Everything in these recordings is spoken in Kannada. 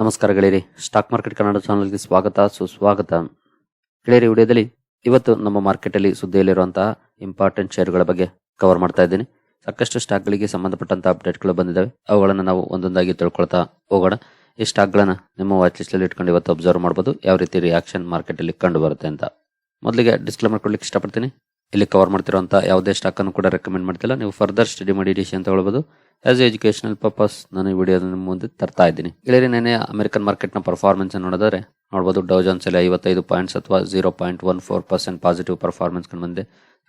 ನಮಸ್ಕಾರ ಗೆಳೆಯರಿ. ಸ್ಟಾಕ್ ಮಾರ್ಕೆಟ್ ಕನ್ನಡ ಚಾನಲ್ಗೆ ಸ್ವಾಗತ, ಸುಸ್ವಾಗತ. ಗೆಳೆಯರಿ ವಿಡಿಯೋದಲ್ಲಿ ಇವತ್ತು ನಮ್ಮ ಮಾರ್ಕೆಟ್ ಅಲ್ಲಿ ಸುದ್ದಿಯಲ್ಲಿರುವಂತಹ ಇಂಪಾರ್ಟೆಂಟ್ ಶೇರ್ಗಳ ಬಗ್ಗೆ ಕವರ್ ಮಾಡ್ತಾ ಇದ್ದೀನಿ. ಸಾಕಷ್ಟು ಸ್ಟಾಕ್ಗಳಿಗೆ ಸಂಬಂಧಪಟ್ಟಂತ ಅಪ್ಡೇಟ್ಗಳು ಬಂದಿದ್ದಾವೆ. ಅವುಗಳನ್ನು ನಾವು ಒಂದೊಂದಾಗಿ ತಿಳ್ಕೊಳ್ತಾ ಹೋಗೋಣ. ಈ ಸ್ಟಾಕ್ಗಳನ್ನು ನಿಮ್ಮ ವಾಚ್ ಲಿಸ್ಟ್ ಅಲ್ಲಿ ಇಟ್ಕೊಂಡು ಇವತ್ತು ಅಬ್ಸರ್ವ್ ಮಾಡಬಹುದು ಯಾವ ರೀತಿ ರಿಯಾಕ್ಷನ್ ಮಾರ್ಕೆಟ್ ಅಲ್ಲಿ ಕಂಡು ಬರುತ್ತೆ ಅಂತ. ಮೊದಲಿಗೆ ಡಿಸ್ಕ್ಲೇಮರ್ ಕೊಡ್ಲಿಕ್ಕೆ ಇಷ್ಟಪಡ್ತೀನಿ. ಇಲ್ಲಿ ಕವರ್ ಮಾಡ್ತಿರೋಂಥ ಯಾವುದೇ ಸ್ಟಾಕನ್ನು ಕೂಡ ರೆಕಮೆಂಡ್ ಮಾಡ್ತಿಲ್ಲ. ನೀವು ಫರ್ದರ್ ಸ್ಟಡಿ ಮಾಡಿ ಅಂತ ಹೇಳ್ಬೋದು. ಆಸ್ ಎಜುಕೇಷನಲ್ ಪರ್ಪಸ್ ನಾನು ಈ ವಿಡಿಯೋ ನಿಮ್ಮ ಮುಂದೆ ತರ್ತಾ ಇದ್ದೀನಿ. ಇಳಿರಿ ನೆನೆ ಅಮೆರಿಕನ್ ಮಾರ್ಕೆಟ್ನ ಪರ್ಫಾರ್ಮೆನ್ಸ್ ನೋಡಿದ್ರೆ ನೋಡ್ಬೋದು ಡೌಜನ್ಸ್ ಅಲ್ಲಿ ಐವತ್ತೈದು ಪಾಯಿಂಟ್ಸ್ ಅಥವಾ zero point one four percent positive performance ಕಂಡು ಬಂದೆ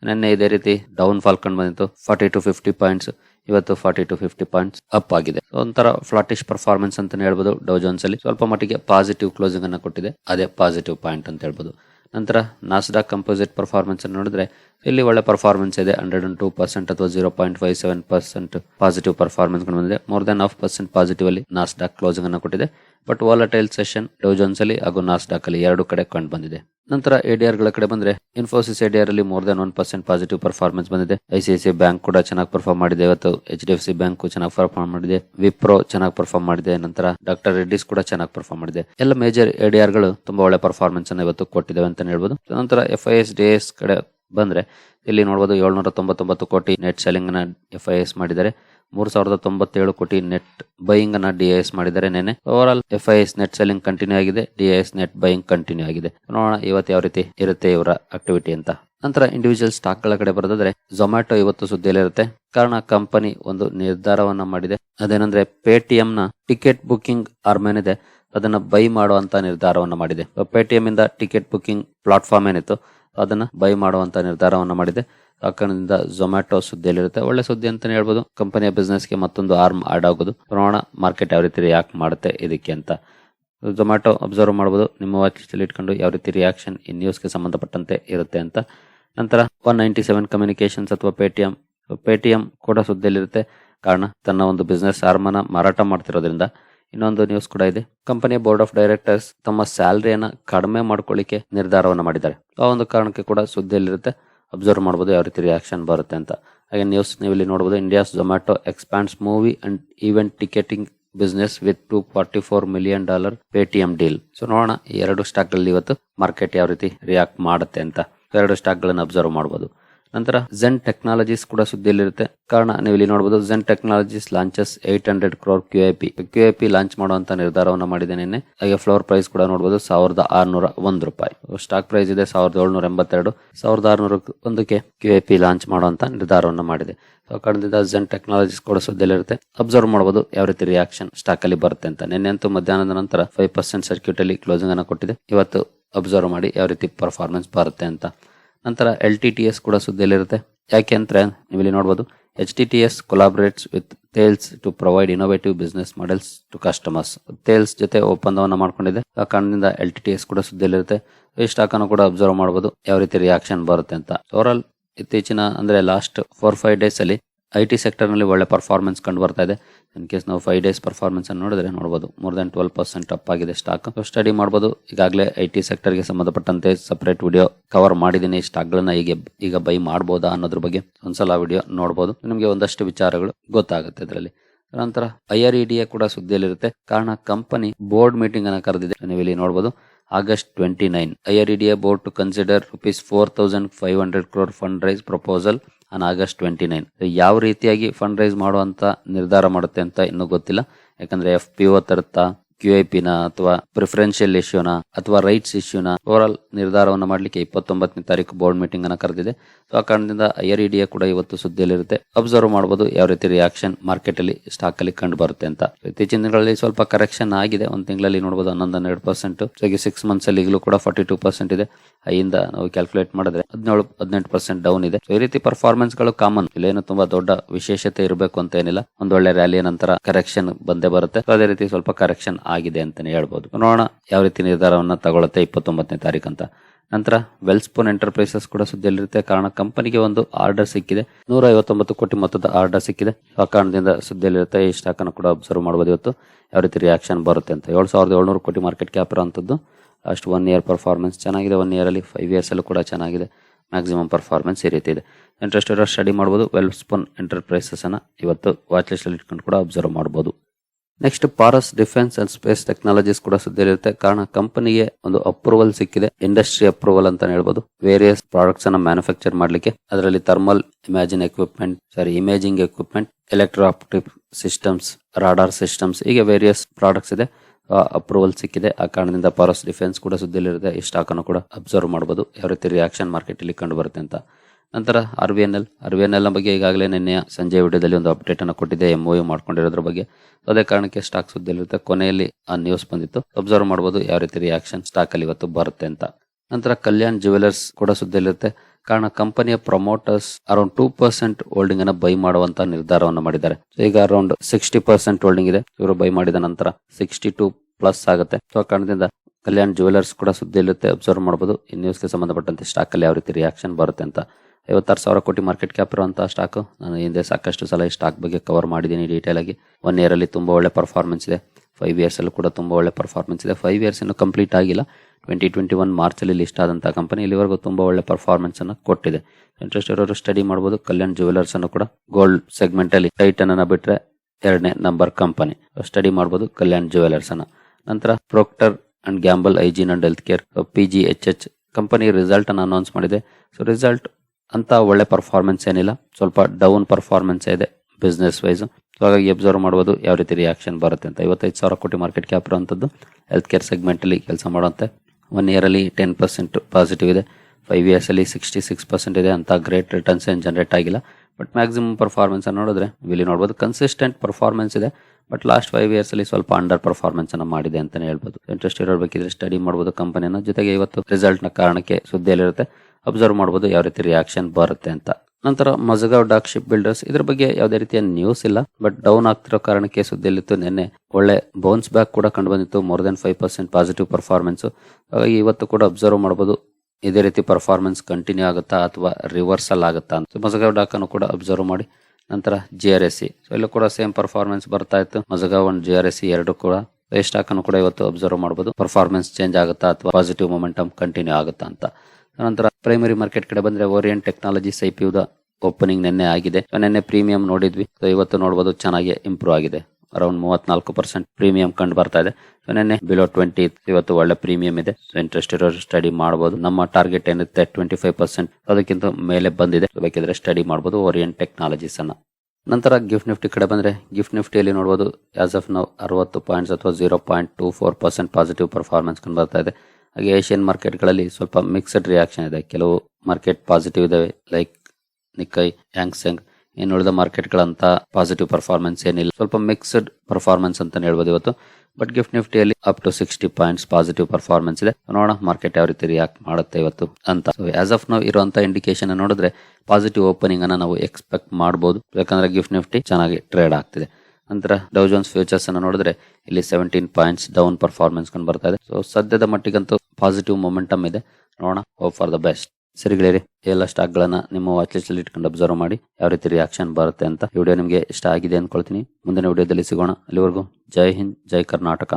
ನೆನ್ನೆ ಇದೇ ರೀತಿ ಡೌನ್ ಫಾಲ್ ಕಂಡು ಬಂದಿತ್ತು. ಫಾರ್ಟಿ ಟು ಫಿಫ್ಟಿ ಪಾಯಿಂಟ್ಸ್ ಇವತ್ತು forty to fifty points up ಆಗಿದೆ. ಒಂಥರ ಫ್ಲಾಟಿಶ್ ಪರ್ಫಾರ್ಮೆನ್ಸ್ ಅಂತಲೇ ಹೇಳ್ಬೋದು ಡೌಜನ್ಸ್ ಅಲ್ಲಿ. ಸ್ವಲ್ಪ ಮಟ್ಟಿಗೆ ಪಾಸಿಟಿವ್ ಕ್ಲೋಸಿಂಗ್ ಅನ್ನು ಕೊಟ್ಟಿದೆ. ಅದೇ ಪಾಸಿಟಿವ್ ಪಾಯಿಂಟ್ ಅಂತ ಹೇಳ್ಬೋದು. ನಂತರ ನಾಸ್ಡಾಕ್ ಕಂಪೋಸಿಟ್ ಪರ್ಫಾರ್ಮೆನ್ಸ್ ಅನ್ನು ನೋಡಿದ್ರೆ ಇಲ್ಲಿ ಒಳ್ಳೆ ಪರ್ಫಾರ್ಮೆನ್ಸ್ ಇದೆ ಹಂಡ್ರೆಡ್ ಅಂಡ್ ಟೂ ಪರ್ಸೆಂಟ್ ಅಥವಾ zero point five seven percent positive performance ಬಂದಿದೆ. More than half percent positive ಅಲ್ಲಿ ನಾಸ್ಡಾಕ್ ಕ್ಲೋಸಿಂಗ್ ಅನ್ನು ಕೊಟ್ಟಿದೆ. ಬಟ್ ವಾಲಟೈಲ್ ಸೆಷನ್ ಡೌಜನ್ಸ್ ಅಲ್ಲಿ ಹಾಗೂ ನಾಸ್ಡಾಕ್ ಅಲ್ಲಿ ಎರಡು ಕಡೆ ಕಂಡು ಬಂದಿದೆ. ನಂತರ ಎಡಿಆರ್ಗಳ ಕಡೆ ಬಂದ್ರೆ ಇನ್ಫೋಸಿಸ್ ಎಡಿಆರ್ ಅಲ್ಲಿ more than one percent positive performance ಬಂದಿದೆ. ಐಸಿಐಸಿ ಬ್ಯಾಂಕ್ ಕೂಡ ಚೆನ್ನಾಗಿ ಪರ್ಫಾರ್ಮ್ ಮಾಡಿದೆ. ಇವತ್ತು H D F C bank ಚೆನ್ನಾಗಿ ಪರ್ಫಾರ್ಮ್ ಮಾಡಿದೆ. ವಿಪ್ರೋ ಚೆನ್ನಾಗಿ ಪರ್ಫಾರ್ಮ್ ಮಾಡಿದೆ. ನಂತರ ಡಾಕ್ಟರ್ ರೆಡ್ಡಿಸ್ ಕೂಡ ಚೆನ್ನಾಗಿ ಪರ್ಫಾರ್ಮ್ ಮಾಡಿದೆ. ಎಲ್ಲ ಮೇಜರ್ ಎಡಿಆರ್ಗಳು ತುಂಬಾ ಒಳ್ಳೆ ಪರ್ಫಾರ್ಮೆನ್ಸ್ ಅನ್ನು ಇವತ್ತು ಕೊಟ್ಟಿದ್ದಾವೆ ಅಂತ ಹೇಳ್ಬೋದು. ನಂತರ F I S D S ಕಡೆ ಬಂದ್ರೆ, ಇಲ್ಲಿ ನೋಡಬಹುದು ಏಳ್ನೂರ ತೊಂಬತ್ತೊಂಬತ್ತು ಕೋಟಿ ನೆಟ್ ಸೆಲ್ಲಿಂಗ್ನ ಎಫ್ ಐ ಎಸ್ ಮಾಡಿದ್ದಾರೆ. ಮೂರ್ ಸಾವಿರದ ತೊಂಬತ್ತೇಳು ಕೋಟಿ ನೆಟ್ ಬೈಯಿಂಗ್ ಅನ್ನ ಡಿ ಎಸ್ ಮಾಡಿದ್ದಾರೆ ನೆನೆ overall F I S net selling continue ಆಗಿದೆ D S net buying continue ಆಗಿದೆ. ನೋಡೋಣ ಇವತ್ತು ಯಾವ ರೀತಿ ಇರುತ್ತೆ ಇವರ ಆಕ್ಟಿವಿಟಿ ಅಂತ. ನಂತರ ಇಂಡಿವಿಜುವಲ್ ಸ್ಟಾಕ್ಗಳ ಕಡೆ ಬರೋದಾದ್ರೆ ಝೊಮ್ಯಾಟೊ ಇವತ್ತು ಸುದ್ದಿಯಲ್ಲಿರುತ್ತೆ. ಕಾರಣ ಕಂಪನಿ ಒಂದು ನಿರ್ಧಾರವನ್ನ ಮಾಡಿದೆ. ಅದೇನಂದ್ರೆ ಪೇಟಿಎಂ ನ ಟಿಕೆಟ್ ಬುಕಿಂಗ್ ಆರ್ಮ್ ಏನಿದೆ, ಅದನ್ನ ಬೈ ಮಾಡುವಂತ ನಿರ್ಧಾರವನ್ನ ಮಾಡಿದೆ. ಪೇಟಿಎಂ ಇಂದ ಟಿಕೆಟ್ ಬುಕಿಂಗ್ ಪ್ಲಾಟ್ಫಾರ್ಮ್ ಏನಿತ್ತು, ಅದನ್ನ ಬೈ ಮಾಡುವಂತ ನಿರ್ಧಾರವನ್ನ ಮಾಡಿದೆ. ಆ ಕಾರಣದಿಂದ ಝೊಮ್ಯಾಟೊ ಸುದ್ದಿಯಲ್ಲಿರುತ್ತೆ. ಒಳ್ಳೆ ಸುದ್ದಿ ಅಂತಾನೆ ಹೇಳ್ಬೋದು. ಕಂಪನಿಯ ಬಿಸ್ನೆಸ್ಗೆ ಮತ್ತೊಂದು ಆರ್ಮ್ ಆಡ್ ಆಗೋದು. ನೋಡೋಣ ಮಾರ್ಕೆಟ್ ಯಾವ ರೀತಿ ರಿಯಾಕ್ಟ್ ಮಾಡುತ್ತೆ ಇದಕ್ಕೆ ಅಂತ. ಝೊಮ್ಯಾಟೊ ಅಬ್ಸರ್ವ್ ಮಾಡ್ಬೋದು. ನಿಮ್ಮ ವಾಚ್ ಲಿಸ್ಟ್ ಇಟ್ಕೊಂಡು ಯಾವ ರೀತಿ ರಿಯಾಕ್ಷನ್ ಈ ನ್ಯೂಸ್ಗೆ ಸಂಬಂಧಪಟ್ಟಂತೆ ಇರುತ್ತೆ ಅಂತ. ನಂತರ ಒನ್ ನೈಂಟಿ ಸೆವೆನ್ ಕಮ್ಯುನಿಕೇಶನ್ಸ್ ಅಥವಾ ಪೇಟಿಎಂ ಪೇಟಿಎಂ ಕೂಡ ಸುದ್ದಿಯಲ್ಲಿರುತ್ತೆ. ಕಾರಣ ತನ್ನ ಒಂದು ಬಿಸ್ನೆಸ್ ಆರ್ಮನ ಮಾರಾಟ ಮಾಡ್ತಿರೋದ್ರಿಂದ ಇನ್ನೊಂದು ನ್ಯೂಸ್ ಕೂಡ ಇದೆ. ಕಂಪನಿಯ ಬೋರ್ಡ್ ಆಫ್ ಡೈರೆಕ್ಟರ್ಸ್ ತಮ್ಮ ಸ್ಯಾಲರಿಯನ್ನು ಕಡಿಮೆ ಮಾಡ್ಕೊಳ್ಳಿಕ್ಕೆ ನಿರ್ಧಾರವನ್ನು ಮಾಡಿದ್ದಾರೆ. ಆ ಒಂದು ಕಾರಣಕ್ಕೆ ಕೂಡ ಸುದ್ದಿಯಲ್ಲಿರುತ್ತೆ. ಅಬ್ಸರ್ವ್ ಮಾಡ್ಬೋದು, ಯಾವ ರೀತಿ ರಿಯಾಕ್ಷನ್ ಬರುತ್ತೆ ಅಂತ. ಹಾಗೆ ನ್ಯೂಸ್ ನೀವು ಇಲ್ಲಿ ನೋಡಬಹುದು India's Zomato expands movie and event ticketing business with two forty four million dollar Paytm deal so ನೋಡೋಣ ಎರಡು ಸ್ಟಾಕ್ಗಳಲ್ಲಿ ಇವತ್ತು ಮಾರ್ಕೆಟ್ ಯಾವ ರೀತಿ ರಿಯಾಕ್ಟ್ ಮಾಡುತ್ತೆ ಅಂತ. ಎರಡು ಸ್ಟಾಕ್ ಗಳನ್ನ ಅಬ್ಸರ್ವ್ ಮಾಡಬಹುದು ನಂತರ ಝೆನ್ ಟೆಕ್ನಾಲಜೀಸ್ ಕೂಡ ಸುದ್ದಿಯಲ್ಲಿರುತ್ತೆ. ಕಾರಣ ನೀವು ಇಲ್ಲಿ ನೋಡಬಹುದು Zen Technologies launches eight hundred crore Q I P Q I P launch ಮಾಡುವಂತ ನಿರ್ಧಾರವನ್ನು ಮಾಡಿದೆ ನಿನ್ನೆ. ಹಾಗೆ ಫ್ಲೋರ್ ಪ್ರೈಸ್ ಕೂಡ ನೋಡಬಹುದು ಸಾವಿರದ ಆರ್ನೂರ ಒಂದು ರೂಪಾಯಿ. ಸ್ಟಾಕ್ ಪ್ರೈಸ್ ಇದೆ, ಸಾವಿರದ ಏಳ್ನೂರ ಎಂಬತ್ತೆರಡು. ಸಾವಿರದ ಆರ್ನೂರ ಒಂದಕ್ಕೆ ಕ್ಯೂ ಐ ಪಿ ಲಾಂಚ್ ಮಾಡುವಂತ ನಿರ್ಧಾರವನ್ನು ಮಾಡಿದೆ. ಸೊ ಕಾರಣದಿಂದ ಝೆನ್ ಟೆಕ್ನಾಲಜೀಸ್ ಕೂಡ ಸುದ್ದಿಯಲ್ಲಿರುತ್ತೆ. ಅಬ್ಸರ್ವ್ ಮಾಡಬಹುದು ಯಾವ ರೀತಿ ರಿಯಾಕ್ಷನ್ ಸ್ಟಾಕ್ ಅಲ್ಲಿ ಬರುತ್ತೆ ಅಂತ. ನಿನ್ನೆ ಅಂತೂ ಮಧ್ಯಾಹ್ನದ ನಂತರ ಫೈವ್ ಪರ್ಸೆಂಟ್ ಸರ್ಕ್ಯೂಟ್ ಅಲ್ಲಿ ಕ್ಲೋಸಿಂಗ್ ಅನ್ನು ಕೊಟ್ಟಿದೆ. ಇವತ್ತು ಅಬ್ಸರ್ವ್ ಮಾಡಿ, ಯಾವ ರೀತಿ ಪರ್ಫಾರ್ಮೆನ್ಸ್ ಬರುತ್ತೆ ಅಂತ. ನಂತರ ಎಲ್ ಟಿ ಟಿ ಎಸ್ ಕೂಡ ಸುದ್ದಿಯಲ್ಲಿರುತ್ತೆ. ಯಾಕೆ ಅಂದ್ರೆ ನೀವಿಲ್ಲಿ ಇಲ್ಲಿ ನೋಡಬಹುದು H T T S collaborates with Thales to provide innovative business models to customers Thales ಜೊತೆ ಒಪ್ಪಂದವನ್ನು ಮಾಡ್ಕೊಂಡಿದೆ. ಆ ಕಾರಣದಿಂದ ಎಲ್ ಟಿ ಟಿ ಎಸ್ ಕೂಡ ಸುದ್ದಿಯಲ್ಲಿರುತ್ತೆ. ಈ ಸ್ಟಾಕ್ ಅನ್ನು ಕೂಡ ಅಬ್ಸರ್ವ್ ಮಾಡಬಹುದು ಯಾವ ರೀತಿ ರಿಯಾಕ್ಷನ್ ಬರುತ್ತೆ ಅಂತ. ಓವರಾಲ್ ಇತ್ತೀಚಿನ ಅಂದ್ರೆ ಲಾಸ್ಟ್ ಫೋರ್ ಫೈವ್ ಡೇಸ್ ಅಲ್ಲಿ ಐ ಟಿ ಸೆಕ್ಟರ್ನಲ್ಲಿ ಒಳ್ಳೆ ಪರ್ಫಾರ್ಮೆನ್ಸ್ ಕಂಡು ಬರ್ತಾ ಇದೆ. ಇನ್ ಕೇಸ್ ನಾವು ಫೈವ್ ಡೇಸ್ ಪರ್ಫಾರ್ಮೆನ್ಸ್ ಅನ್ನು ನೋಡಿದ್ರೆ ನೋಡಬಹುದು more than twelve percent up ಆಗಿದೆ ಸ್ಟಾಕ್ ಸ್ಟಡಿ ಮಾಡಬಹುದು ಈಗಾಗಲೇ ಐ ಟಿ ಸೆಕ್ಟರ್ಗೆ ಸಂಬಂಧಪಟ್ಟಂತೆ ಸಪರೇಟ್ ವಿಡಿಯೋ ಕವರ್ ಮಾಡಿದ್ದೀನಿ. ಈ ಸ್ಟಾಕ್ ಗಳನ್ನ ಈಗ ಈಗ ಬೈ ಮಾಡ್ಬೋದಾ ಅನ್ನೋದ್ರ ಬಗ್ಗೆ ಒಂದ್ಸಲ ವಿಡಿಯೋ ನೋಡಬಹುದು ನಿಮಗೆ ಒಂದಷ್ಟು ವಿಚಾರಗಳು ಗೊತ್ತಾಗುತ್ತೆ ಇದರಲ್ಲಿ. ನಂತರ ಐ ಆರ್ ಇ ಡಿ ಕೂಡ ಸುದ್ದಿಯಲ್ಲಿರುತ್ತೆ. ಕಾರಣ ಕಂಪನಿ ಬೋರ್ಡ್ ಮೀಟಿಂಗ್ ಅನ್ನ ಕರೆದಿದೆ. ನೀವು ಇಲ್ಲಿ ನೋಡಬಹುದು August twenty nine I R E D board to consider rupees four thousand five hundred crore fund raise proposal on August twenty nine ಯಾವ ರೀತಿಯಾಗಿ ಫಂಡ್ ರೈಸ್ ಮಾಡುವಂತ ನಿರ್ಧಾರ ಮಾಡುತ್ತೆ ಅಂತ ಇನ್ನೂ ಗೊತ್ತಿಲ್ಲ. ಯಾಕಂದ್ರೆ ಎಫ್ ಪಿ ಒ ತರುತ್ತಾ ಕ್ಯೂ ಐ ಪಿನ ಅಥವಾ ಪ್ರಿಫರೆನ್ಷಿಯಲ್ ಇಶ್ಯೂನ ಅಥವಾ ರೈಟ್ಸ್ ಇಶ್ಯೂನ ಓವರ್ ಆಲ್ ನಿರ್ಧಾರವನ್ನು ಮಾಡಲಿಕ್ಕೆ ಇಪ್ಪತ್ತೊಂಬತ್ತನೇ ತಾರೀಕು ಬೋರ್ಡ್ ಮೀಟಿಂಗ್ ಅನ್ನು ಕರೆದಿದೆ. ಸೊ ಆ ಕಾರಣದಿಂದ ಐಆರ್ ಆರ್ ಇ ಕೂಡ ಇವತ್ತು ಸುದ್ದಿಯಲ್ಲಿರುತ್ತೆ. ಅಬ್ಸರ್ವ್ ಮಾಡಬಹುದು ಯಾವ ರೀತಿ ರಿಯಾಕ್ಷನ್ ಮಾರ್ಕೆಟ್ ಅಲ್ಲಿ ಸ್ಟಾಕ್ ಅಲ್ಲಿ ಕಂಡು ಬರುತ್ತೆ ಅಂತ. ಇತ್ತೀಚಿನ ದಿನಗಳಲ್ಲಿ ಸ್ವಲ್ಪ ಕರೆಕ್ಷನ್ ಆಗಿದೆ. ಒಂದು ತಿಂಗಳಲ್ಲಿ ನೋಡಬಹುದು ಹನ್ನೊಂದು, ಹನ್ನೆರಡು ಪರ್ಸೆಂಟ್ ಈಗ ಸಿಕ್ಸ್ ಮಂತ್ಸ್ ಅಲ್ಲಿ ಈಗಲೂ ಕೂಡ ಫಾರ್ಟಿ ಟೂ ಪರ್ಸೆಂಟ್ ಇದೆ. ಐಯಿಂದ ನಾವು ಕ್ಯಾಲ್ಕುಲೇಟ್ ಮಾಡಿದ್ರೆ ಹದಿನೇಳು, ಹದಿನೆಂಟು ಪರ್ಸೆಂಟ್ ಡೌನ್ ಇದೆ. ಈ ರೀತಿ ಪರ್ಫಾರ್ಮೆನ್ಸ್ಗಳು ಕಾಮನ್ ಇಲ್ಲೇನು ತುಂಬಾ ದೊಡ್ಡ ವಿಶೇಷತೆ ಇರಬೇಕು ಅಂತ ಏನಿಲ್ಲ. ಒಂದೊಳ್ಳೆ ರ್ಯಾಲಿಯ ನಂತರ ಕರೆಕ್ಷನ್ ಬಂದೇ ಬರುತ್ತೆ. ಅದೇ ರೀತಿ ಸ್ವಲ್ಪ ಕರೆಕ್ಷನ್ ಆಗಿದೆ ಅಂತಲೇ ಹೇಳ್ಬೋದು. ನೋಡೋಣ ಯಾವ ರೀತಿ ನಿರ್ಧಾರವನ್ನು ತಗೊಳುತ್ತೆ ಇಪ್ಪತ್ತೊಂಬತ್ತನೇ ತಾರೀಕು ಅಂತ. ನಂತರ ವೆಲ್ಸ್ಪೋನ್ ಎಂಟರ್ಪ್ರೈಸಸ್ ಕೂಡ ಸುದ್ದಿಯಲ್ಲಿರುತ್ತೆ ಕಾರಣ ಕಂಪನಿಗೆ ಒಂದು ಆರ್ಡರ್ ಸಿಕ್ಕಿದೆ. ನೂರ ಐವತ್ತೊಂಬತ್ತು ಕೋಟಿ ಮೊತ್ತದ ಆರ್ಡರ್ ಸಿಕ್ಕಿದೆ. ಆ ಕಾರಣದಿಂದ ಸುದ್ದಿಯಲ್ಲಿರುತ್ತೆ ಈ ಸ್ಟಾಕ್ ಅನ್ನು ಕೂಡ ಅಬ್ಸರ್ವ್ ಮಾಡಬಹುದು ಇವತ್ತು. ಯಾವ ರೀತಿ ರಿಯಾಕ್ಷನ್ ಬರುತ್ತೆ ಅಂತ. ಏಳು ಸಾವಿರದ ಏಳ್ನೂರು ಕೋಟಿ ಮಾರ್ಕೆಟ್ ಕ್ಯಾಪ್ ಇರುವಂತದ್ದು. ಅಷ್ಟು ಒನ್ ಇಯರ್ ಪರ್ಫಾರ್ಮೆನ್ಸ್ ಚೆನ್ನಾಗಿದೆ. ಒನ್ ಇಯರ್ ಅಲ್ಲಿ ಫೈವ್ ಇಯರ್ಸ್ ಅಲ್ಲೂ ಕೂಡ ಚೆನ್ನಾಗಿದೆ. ಮ್ಯಾಕ್ಸಿಮಮ್ ಪರ್ಫಾರ್ಮೆನ್ಸ್ ಈ ರೀತಿ ಇದೆ. ಇಂಟ್ರೆಸ್ಟ್ ಇರೋ ಸ್ಟಡಿ ಮಾಡ್ಬೋದು. ಎಂಟರ್ಪ್ರೈಸಸ್ ಅನ್ನ ಇವತ್ತು ವಾಚ್ ಲಿಸ್ಟ್ ಅಲ್ಲಿ ಇಟ್ಕೊಂಡು ಕೂಡ ಅಬ್ಸರ್ವ್ ಮಾಡ್ಬೋದು. Next Paras defence and space technologies ಕೂಡ ಸುದ್ದಿರುತ್ತೆ ಕಾರಣ, ಕಂಪನಿಗೆ ಒಂದು ಅಪ್ರೂವಲ್ ಸಿಕ್ಕಿದೆ. ಇಂಡಸ್ಟ್ರಿ ಅಪ್ರೂವಲ್ ಅಂತ ಹೇಳ್ಬೋದು. ವೇರಿಯಸ್ ಪ್ರಾಡಕ್ಟ್ಸ್ ಅನ್ನ ಮ್ಯಾನುಫ್ಯಾಕ್ಚರ್ ಮಾಡ್ಲಿಕ್ಕೆ. ಅದರಲ್ಲಿ thermal imagine equipment sorry imaging equipment electro optic systems radar systems ಹೀಗೆ ವೇರಿಯಸ್ ಪ್ರಾಡಕ್ಟ್ಸ್ ಇದೆ. ಅಪ್ರೂವಲ್ ಸಿಕ್ಕಿದೆ. ಆ ಕಾರಣದಿಂದ ಪಾರಸ್ ಡಿಫೆನ್ಸ್ ಕೂಡ ಸುದ್ದಿಲಿರುತ್ತೆ ಈ ಸ್ಟಾಕ್ ಅನ್ನು ಕೂಡ ಅಬ್ಸರ್ವ್ ಮಾಡಬಹುದು ಯಾವ ರೀತಿ ರಿಯಾಕ್ಷನ್ ಮಾರ್ಕೆಟ್ ಇಲ್ಲಿ ಕಂಡು ಬರುತ್ತೆ ಅಂತ. ನಂತರ R V N L R V N L ಬಗ್ಗೆ ಈಗಾಗಲೇ ನಿನ್ನೆ ಸಂಜೆ ವಿಡಿಯೋದಲ್ಲಿ ಒಂದು ಅಪ್ಡೇಟ್ ಅನ್ನು ಕೊಟ್ಟಿದ್ದೆ ಎಂ ಯು ಮಾಡ್ಕೊಂಡಿರೋದ್ರ ಬಗ್ಗೆ. ಅದೇ ಕಾರಣಕ್ಕೆ ಸ್ಟಾಕ್ ಸುದ್ದಿಯಲ್ಲಿರುತ್ತೆ. ಕೊನೆಯಲ್ಲಿ ಆ ನ್ಯೂಸ್ ಬಂದಿತ್ತು. ಅಬ್ಸರ್ವ್ ಮಾಡಬಹುದು ಯಾವ ರೀತಿ ರಿಯಾಕ್ಷನ್ ಸ್ಟಾಕ್ ಅಲ್ಲಿ ಇವತ್ತು ಬರುತ್ತೆ ಅಂತ. ನಂತರ ಕಲ್ಯಾಣ್ ಜುವೆಲರ್ಸ್ ಕೂಡ ಸುದ್ದಿಯಲ್ಲಿರುತ್ತೆ. ಕಾರಣ company promoters around two percent holding ಅನ್ನ ಬೈ ಮಾಡುವಂತ ನಿರ್ಧಾರವನ್ನು ಮಾಡಿದ್ದಾರೆ. ಈಗ ಅರೌಂಡ್ ಸಿಕ್ಸ್ಟಿ ಪರ್ಸೆಂಟ್ ಹೋಲ್ಡಿಂಗ್ ಇದೆ. ಇವರು ಬೈ ಮಾಡಿದ ನಂತರ ಸಿಕ್ಸ್ಟಿ ಟೂ ಪ್ಲಸ್ ಆಗುತ್ತೆ. ಸೊ ಆ ಕಾರಣದಿಂದ ಕಲ್ಯಾಣ್ ಜುವೆಲರ್ಸ್ ಕೂಡ ಸುದ್ದಿಯಲ್ಲಿರುತ್ತೆ. ಅಬ್ಸರ್ವ್ ಮಾಡಬಹುದು ಈ ನ್ಯೂಸ್ಗೆ ಸಂಬಂಧಪಟ್ಟಂತೆ ಸ್ಟಾಕ್ ಅಲ್ಲಿ ಯಾವ ರೀತಿ ರಿಯಾಕ್ಷನ್ ಬರುತ್ತೆ ಅಂತ. ಐವತ್ತಾರು ಸಾವಿರ ಕೋಟಿ ಮಾರ್ಕೆಟ್ ಕ್ಯಾಪ್ ಇರುವಂತಹ ಸ್ಟಾಕ್ ನಾನು ಹಿಂದೆ ಸಾಕಷ್ಟು ಸಲ ಈ ಸ್ಟಾಕ್ ಬಗ್ಗೆ ಕವರ್ ಮಾಡಿದ್ದೀನಿ ಡೀಟೇಲ್ ಆಗಿ. ಒನ್ ಇಯರ್ ಅಲ್ಲಿ ತುಂಬಾ ಒಳ್ಳೆ ಪರ್ಫಾರ್ಮೆನ್ಸ್ ಇದೆ. ಫೈವ್ ಇಯರ್ಸ್ ಅಲ್ಲಿ ಕೂಡ ತುಂಬಾ ಒಳ್ಳೆ ಪರ್ಫಾರ್ಮೆನ್ಸ್ ಇದೆ. ಫೈವ್ ಇಯರ್ಸ್ ಇನ್ನು ಕಂಪ್ಲೀಟ್ ಆಗಿಲ್ಲ. ಟ್ವೆಂಟಿ ಟ್ವೆಂಟಿ ಒನ್ ಮಾರ್ಚ್ ಅಲ್ಲಿ ಲಿಸ್ಟ್ ಆದಂತಹ ಕಂಪನಿ ಇಲ್ಲಿವರೆಗೂ ತುಂಬಾ ಒಳ್ಳೆ ಪರ್ಫಾರ್ಮೆನ್ಸ್ ಅನ್ನು ಕೊಟ್ಟಿದೆ. ಇಂಟ್ರೆಸ್ಟ್ ಇರೋರು ಸ್ಟಡಿ ಮಾಡಬಹುದು ಕಲ್ಯಾಣ್ ಜುವೆಲರ್ಸ್ ಅನ್ನು ಕೂಡ ಗೋಲ್ಡ್ ಸೆಗ್ಮೆಂಟ್ ಅಲ್ಲಿ ಟೈಟನ್ ಅನ್ನ ಬಿಟ್ರೆ ಎರಡನೇ ನಂಬರ್ ಕಂಪನಿ ಸ್ಟಡಿ ಮಾಡಬಹುದು ಕಲ್ಯಾಣ್ ಜುವೆಲರ್ಸ್ ಅನ್ನ. ನಂತರ Procter and Gamble hygiene and health care P G H H company result ಅನ್ನು ಅನೌನ್ಸ್ ಮಾಡಿದೆ. ಸೊ ರಿಸಲ್ಟ್ ಅಂತ ಒಳ್ಳೆ ಪರ್ಫಾರ್ಮೆನ್ಸ್ ಏನಿಲ್ಲ. ಸ್ವಲ್ಪ ಡೌನ್ ಪರ್ಫಾರ್ಮೆನ್ಸ್ ಇದೆ ಬಿಸ್ನೆಸ್ ವೈಸ್ ಹಾಗಾಗಿ ಅಬ್ಸರ್ವ್ ಮಾಡ್ಬೋದು ಯಾವ ರೀತಿ ರಿಯಾಕ್ಷನ್ ಬರುತ್ತೆ ಅಂತ. ಐವತ್ತೈದು ಸಾವಿರ ಕೋಟಿ ಮಾರ್ಕೆಟ್ ಕ್ಯಾಪ್ ಇರುವಂಥದ್ದು. ಹೆಲ್ತ್ ಕೇರ್ ಸೆಗ್ಮೆಂಟಲ್ಲಿ ಕೆಲಸ ಮಾಡುವಂತೆ. ಒನ್ ಇಯರಲ್ಲಿ ಟೆನ್ ಪರ್ಸೆಂಟ್ ಪಾಸಿಟಿವ್ ಇದೆ. ಫೈವ್ ಇಯರ್ಸ್ ಅಲ್ಲಿ ಸಿಕ್ಸ್ಟಿ ಸಿಕ್ಸ್ ಪರ್ಸೆಂಟ್ ಇದೆ ಅಂತ ಗ್ರೇಟ್ ರಿಟರ್ನ್ಸ್ ಏನು ಜನರೇಟ್ ಆಗಿಲ್ಲ. ಬಟ್ ಮ್ಯಾಕ್ಸಿಮಮ್ ಪರ್ಫಾರ್ಮೆನ್ಸ್ ಅನ್ನು ನೋಡಿದ್ರೆ ಇಲ್ಲಿ ನೋಡ್ಬೋದು ಕನ್ಸಿಸ್ಟೆಂಟ್ ಪರ್ಫಾರ್ಮೆನ್ಸ್ ಇದೆ. ಬಟ್ ಲಾಸ್ಟ್ ಫೈವ್ ಇಯರ್ಸಲ್ಲಿ ಸ್ವಲ್ಪ ಅಂಡರ್ ಪರ್ಫಾರ್ಮೆನ್ಸ್ ಅನ್ನು ಮಾಡಿದೆ ಅಂತಲೇ ಹೇಳ್ಬೋದು. ಇಂಟ್ರೆಸ್ಟ್ ಇರೋಬೇಕಿದ್ರೆ ಸ್ಟಡಿ ಮಾಡ್ಬೋದು ಕಂಪನಿಯನ್ನು ಜೊತೆಗೆ ಇವತ್ತು ರಿಸಲ್ಟ್ನ ಕಾರಣಕ್ಕೆ ಸುದ್ದಿಯಲ್ಲಿರುತ್ತೆ. ಅಬ್ಸರ್ವ್ ಮಾಡ್ಬೋದು ಯಾವ ರೀತಿ ರಿಯಾಕ್ಷನ್ ಬರುತ್ತೆ ಅಂತ. ನಂತರ ಮಜಗಾವ್ ಡಾಕ್ ಶಿಪ್ ಬಿಲ್ಡರ್ಸ್ ಇದ್ರ ಬಗ್ಗೆ ಯಾವುದೇ ರೀತಿಯ ನ್ಯೂಸ್ ಇಲ್ಲ ಬಟ್ ಡೌನ್ ಆಗ್ತಿರೋ ಕಾರಣಕ್ಕೆ ಸುದ್ದಿಯಲ್ಲಿತ್ತು ನಿನ್ನೆ ಒಳ್ಳೆ ಬೌನ್ಸ್ ಬ್ಯಾಕ್ ಕೂಡ ಕಂಡು ಬಂದಿತ್ತು more than five percent positive performance ಹಾಗಾಗಿ ಇವತ್ತು ಕೂಡ ಅಬ್ಸರ್ವ್ ಮಾಡಬಹುದು ಇದೇ ರೀತಿ ಪರ್ಫಾರ್ಮೆನ್ಸ್ ಕಂಟಿನ್ಯೂ ಆಗುತ್ತಾ ಅಥವಾ ರಿವರ್ಸಲ್ ಆಗುತ್ತಾ ಅಂತ. ಮಜಗಾವ್ ಡಾಕ್ ಅನ್ನು ಕೂಡ ಅಬ್ಸರ್ವ್ ಮಾಡಿ, ನಂತರ ಜಿ ಆರ್ ಎಸ್ ಸಿ ಇಲ್ಲೂ ಕೂಡ ಸೇಮ್ ಪರ್ಫಾರ್ಮೆನ್ಸ್ ಬರ್ತಾ ಇತ್ತು. Mazagon and G R S C ಎರಡು ಕೂಡ ಸ್ಟಾಕ್ ಅನ್ನು ಕೂಡ ಇವತ್ತು ಅಬ್ಸರ್ವ್ ಮಾಡಬಹುದು ಪರ್ಫಾರ್ಮೆನ್ಸ್ ಚೇಂಜ್ ಆಗುತ್ತಾ ಅಥವಾ ಪಾಸಿಟಿವ್ ಮೊಮೆಂಟಮ್ ಕಂಟಿನ್ಯೂ ಆಗುತ್ತಾ ಅಂತ. ನಂತರ ಪ್ರೈಮರಿ ಮಾರ್ಕೆಟ್ ಕಡೆ ಬಂದ್ರೆ ಓರಿಯಂಟ್ ಟೆಕ್ನಾಲಜೀಸ್ ಪಿ ಓಪನಿಂಗ್ ನಿನ್ನೆ ಆಗಿದೆ. ನಿನ್ನೆ ಪ್ರೀಮಿಯಂ ನೋಡಿದ್ವಿ. ಸೊ ಇವತ್ತು ನೋಡಬಹುದು ಚೆನ್ನಾಗಿ ಇಂಪ್ರೂವ್ ಆಗಿದೆ. ಅರೌಂಡ್ ಮೂವತ್ನಾಲ್ಕು ಪರ್ಸೆಂಟ್ ಪ್ರೀಮಿಯಂ ಕಂಡು ಬರ್ತಾ ಇದೆ. ಸೊ ನಿನ್ನೆ ಬಿಲೋ ಟ್ವೆಂಟಿ ಇವತ್ತು ಒಳ್ಳೆ ಪ್ರೀಮಿಯಂ ಇದೆ. ಇಂಟ್ರೆಸ್ಟ್ ಇರೋರು ಸ್ಟಡಿ ಮಾಡಬಹುದು ನಮ್ಮ ಟಾರ್ಗೆಟ್ ಏನಿರುತ್ತೆ ಟ್ವೆಂಟಿ ಫೈವ್ ಪರ್ಸೆಂಟ್ ಅದಕ್ಕಿಂತ ಮೇಲೆ ಬಂದಿದೆ. ಬೇಕಿದ್ರೆ ಸ್ಟಡಿ ಮಾಡಬಹುದು ಓರಿಯನ್ ಟೆಕ್ನಾಲಜೀಸ್ ಅನ್ನ. ನಂತರ ಗಿಫ್ಟ್ ನಿಫ್ಟಿ ಕಡೆ ಬಂದ್ರೆ ಗಿಫ್ಟ್ ನಿಫ್ಟಿಯಲ್ಲಿ ನೋಡಬಹುದು ಆಸ್ ಆಫ್ ನಾವು ಅರವತ್ತು ಪಾಯಿಂಟ್ಸ್ ಅಥವಾ zero point two four percent positive performance ಕಂಡು ಬರ್ತಾ ಇದೆ. ಹಾಗೆ ಏಷ್ಯನ್ ಮಾರ್ಕೆಟ್ಗಳಲ್ಲಿ ಸ್ವಲ್ಪ ಮಿಕ್ಸ್ಡ್ ರಿಯಾಕ್ಷನ್ ಇದೆ. ಕೆಲವು ಮಾರ್ಕೆಟ್ ಪಾಸಿಟಿವ್ ಇದಾವೆ ಲೈಕ್ ನಿಕ್ಕೈ ಯಾಂಗ್ಸೆಂಗ್ ಇನ್ನು ಉಳಿದ ಮಾರ್ಕೆಟ್ಗಳಂತ ಪಾಸಿಟಿವ್ ಪರ್ಫಾರ್ಮೆನ್ಸ್ ಏನಿಲ್ಲ. ಸ್ವಲ್ಪ ಮಿಕ್ಸ್ಡ್ ಪರ್ಫಾರ್ಮೆನ್ಸ್ ಅಂತ ಹೇಳ್ಬೋದು ಇವತ್ತು. But gift ನಿಫ್ಟಿಯಲ್ಲಿ up to sixty points positive performance ಇದೆ. ನೋಡೋಣ ಮಾರ್ಕೆಟ್ ಯಾವ ರೀತಿ ರಿಯಾಕ್ಟ್ ಮಾಡುತ್ತೆ ಇವತ್ತು ಅಂತ. ಆಸ್ ಆಫ್ ನಾವು ಇರುವಂತ ಇಂಡಿಕೇಶನ್ ನೋಡಿದ್ರೆ ಪಾಸಿಟಿವ್ ಓಪನಿಂಗ್ ಅನ್ನ ನಾವು ಎಕ್ಸ್ಪೆಕ್ಟ್ ಮಾಡಬಹುದು ಯಾಕಂದ್ರೆ ಗಿಫ್ಟ್ ನಿಫ್ಟಿ ಚೆನ್ನಾಗಿ ಟ್ರೇಡ್ ಆಗ್ತಿದೆ. ನಂತರ ಡೌಜೋನ್ಸ್ ಫ್ಯೂಚರ್ಸ್ ಅನ್ನು ನೋಡಿದ್ರೆ ಇಲ್ಲಿ ಸೆವೆಂಟೀನ್ ಪಾಯಿಂಟ್ಸ್ ಡೌನ್ ಪರ್ಫಾರ್ಮೆನ್ಸ್ ಕಂಡು ಬರ್ತಾ ಇದೆ. ಸೊ ಸದ್ಯದ ಮಟ್ಟಿಗಂತೂ ಪಾಸಿಟಿವ್ ಮೊಮೆಂಟಮ್ ಇದೆ. ನೋಡೋಣ. ಹೋಪ್ ಫಾರ್ ದ ಬೆಸ್ಟ್ ಸರಿಗಳೇರಿ ಎಲ್ಲ ಸ್ಟಾಕ್ ಗಳನ್ನ ನಿಮ್ಮ ವಾಚ್ ಲಿಸ್ಟ್ ಅಲ್ಲಿ ಇಟ್ಕೊಂಡು ಅಬ್ಸರ್ವ್ ಮಾಡಿ ಯಾವ ರೀತಿ ರಿಯಾಕ್ಷನ್ ಬರುತ್ತೆ ಅಂತ ವಿಡಿಯೋ ನಿಮಗೆ ಇಷ್ಟ ಆಗಿದೆ ಅನ್ಕೊಳ್ತೀನಿ. ಮುಂದಿನ ವಿಡಿಯೋದಲ್ಲಿ ಸಿಗೋಣ. ಅಲ್ಲಿವರೆಗೂ ಜೈ ಹಿಂದ್, ಜೈ ಕರ್ನಾಟಕ.